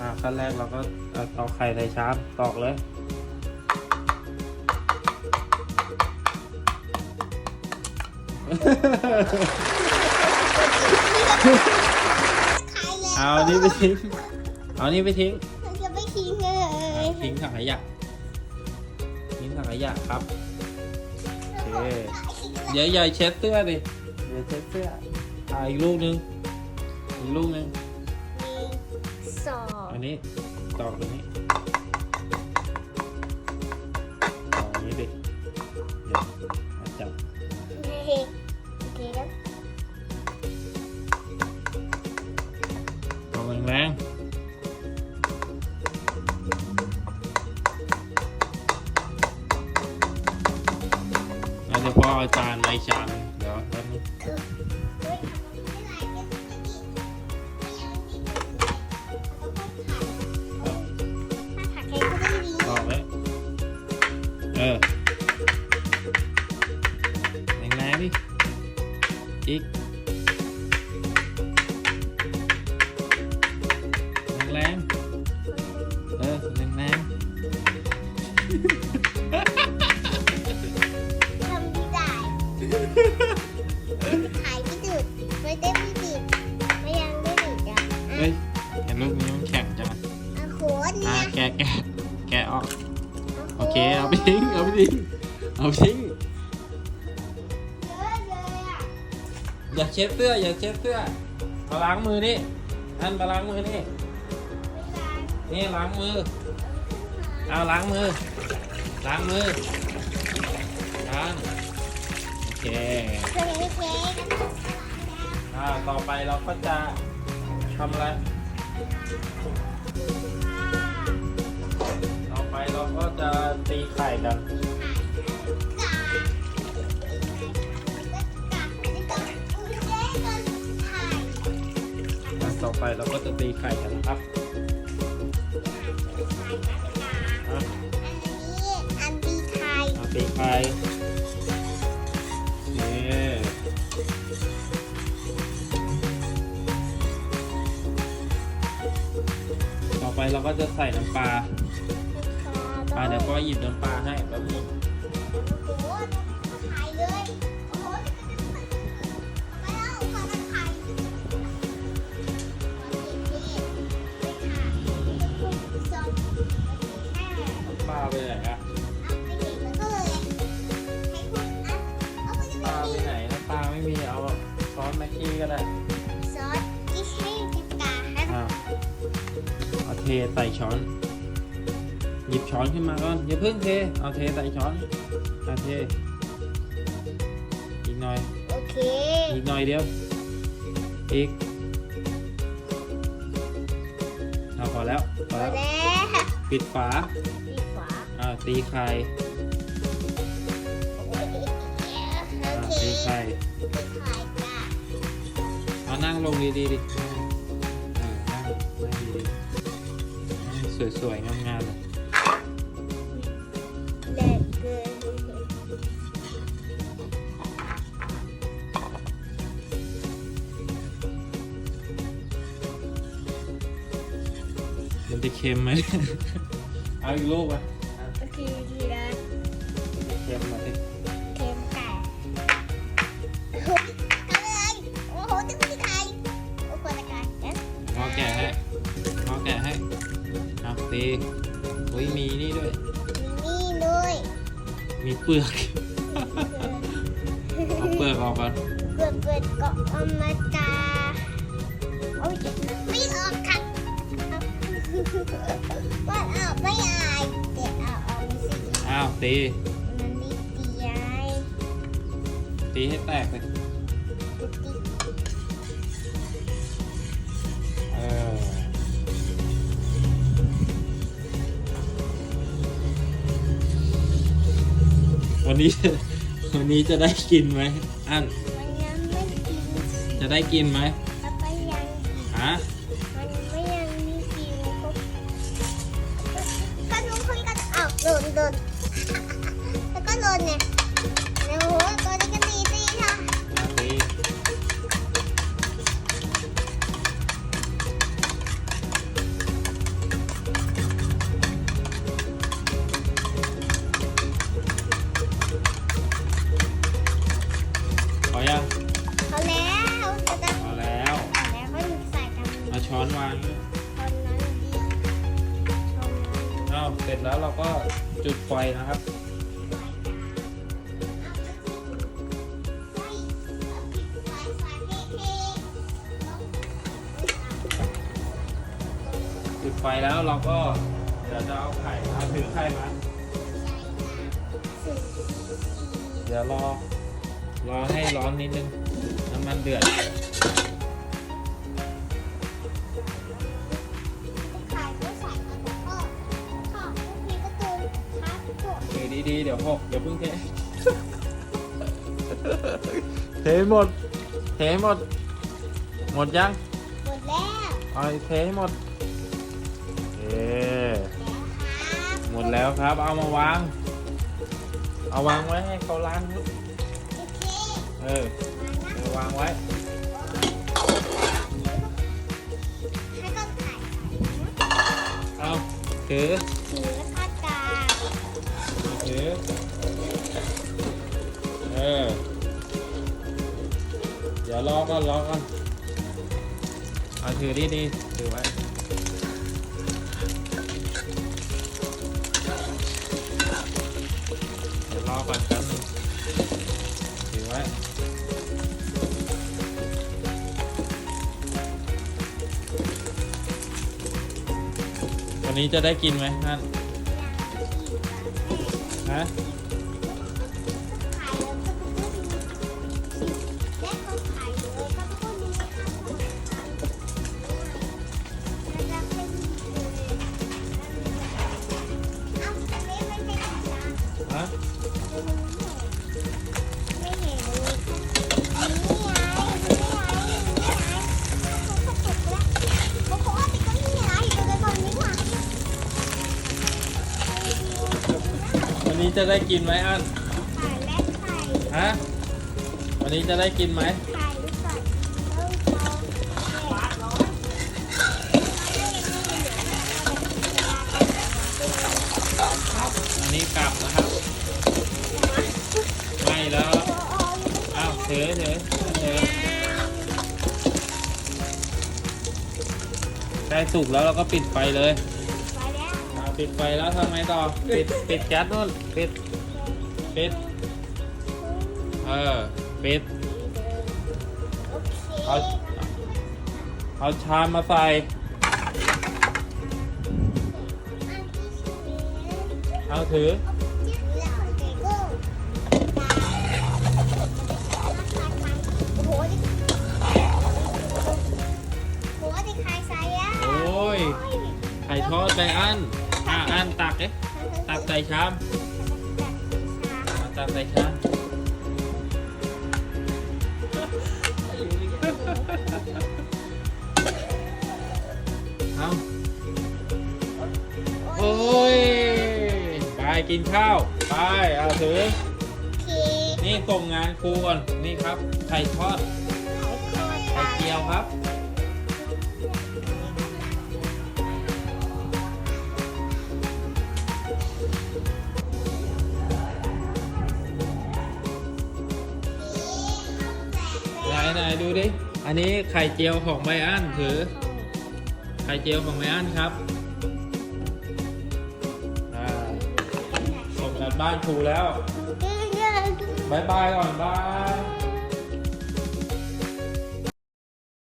อ่าขั้นแรกเราก็เอาเอาไข่ใส่ชามตอกเลยเอานี่ไปทิ้ง เอานี่ไปทิ้งมันจะไม่ทิ้งเลยทิ้งถังขยะทิ้งถังขยะครับโอเคเดี๋ยวอย่าเช็ดเสื้อดิเดี๋ยวเช็ดเสื้ออ่าอีกลูกหนึงอีกลูกหนึงส อันนี้ตอกตรงนี้ตอกนี้ดิเดี๋ยวมาจับตอกแรงๆเดี๋ยวพ่อเอาจานมาอีกจานเดี๋ยวแป๊บนึง เออแรงๆดิอีกแรงๆเออแรงทำดีได้ขายไม่ดึกไม่ได้ไม่ดิบไม่ยังไม่ดึกอะๆเฮ้ยเห็นลูกนี้มันแข็งจังอะอะโหเนี่อะยแกะแกะแกะออกโอ เคเอาไปทิ้งเอาไปทิ้งเอาไปทิ้งอย่าเช็ดเสื้ออย่าเช็ดเสื้อมาล้างมือนี่ท่านมาล้างมือนี่นี่ล้างมือเอาล้างมือล้างมือล้างโอเคอ่าต่อไปเราก็จะทำอะไร ตีไข่กันอะต่อไปเราก็จะตีไข่กันนะครับอะเอาตีไข่โอเคต่อไปเราก็จะใส่น้ำปลา อ่าเดี๋ยวพ่อหยิบน้ำปลาให้แป๊บนึงน้ำปลาไปไหนอะปลาไปไหนน้ำปลาไม่มีเอาซอสแม็กกี้ก็ได้ซอสที่ให้ติดตาให้อ่าเอาเทใส่ช้อน หยิบช้อนขึ้นมาก่อนอย่าเพิ่งเท เอาเทใส่ช้อนเอาเท อีกหน่อย โอเค อีกหน่อยเดียว อีกเอาพอแล้วพพออแล้ว แล้วปิดฝาดีขวาอ่าตีไข่โออ่าเคตีไข่ถ่ายจ้ะเอานั่งลงดีๆดิอ่านั่งนั่งดีๆนั่งสวยๆงามๆเลย มันจะเค็มไหม เอาอีกลูกอะโอเคดีนะเค็มมาสิเค็มไก่โอ้ยทำอะไรโอ้โหจะมีใครโอ้โหตะการนะพ่อแกะให้พ่อแกะให้เอาตีอุ้ยมีนี่ด้วยมีนี่ด้วยมีเปลือก เอาเปลือกออกก่อนเกิดเกิดเกาะอมตะโอ้ยไม่ออกค่ะ ว่าออกไม่อายเดี๋ยวเอาออกสิอ้าวตี มันไม่ตียายตีให้แตกเลยตีเออวันนี้ วันนี้จะได้กินไหมอันมันยังไม่กินจะได้กินไหม แล้วก็ยังอีกฮะ lộn lộn Nó có lộn nè. Nếu hố có đi cái tí tí thôi Nào tí Có chưa? Có lẽ Có lẽ Có lẽ có ช้อนวาง สร็จแล้วเราก็จุดไฟนะครับจุดไฟแล้วเราก็เดี๋ยวจะเอาไข่เอาถือไข่มาเดี๋ยวรอรอให้ร้อนนิดนึงน้ำมันเดือด ถือดีๆเดี๋ยวหกเดี๋ยวเพิ่งเทเทหมด เทหมด หมดยังหมดแล้วเอาเทให้หมดเอครับหมดแล้วครับ เอามาวาง เอาวางไว้ให้เขาล้างนิดโอเคเออเออวางไว้ให้ก็ไข่เอาถือถือแล้วก็กา ถือเออเดี๋ยวรอก่อนรอก่อนเอาถือดีดีถือไว้เดี๋ยวรอก่อนแป๊บนึงถือไว้วันนี้จะได้กินไหมท่าน ฮะ จะได้กินไหมอันไข่และไข่ฮะวันนี้จะได้กินไหมไข่หรือไข่เริ่มโตร้อนอันนี้กลับนะครับไม่แล้วอ้าวถือถือถือได้สุกแล้วเราก็ปิดไฟเลยไปแล้วอ่า ปิดไฟแล้วทำไงต่อ ปิดปิดแก๊สนู่นปิดปิด เออ ปิด โอเคเอา เอาชามมาใส่เอาถือโอ้ย ไข่ทอดไปอัน อะอันตักเอ๊ะตักใส่ชามอะตักใส่ชามเอาโอ้ย ไปกินข้าว ไป เอาถือ นี่ส่งงานครูก่อน นี่ครับ ไข่ทอด ไข่เจียวครับ ไหนไหนดูดิ อันนี้ไข่เจียวของไบอันถือ ไข่เจียวของไบอันครับอ่าส่งกันบ้านครูแล้วบายบายก่อนบาย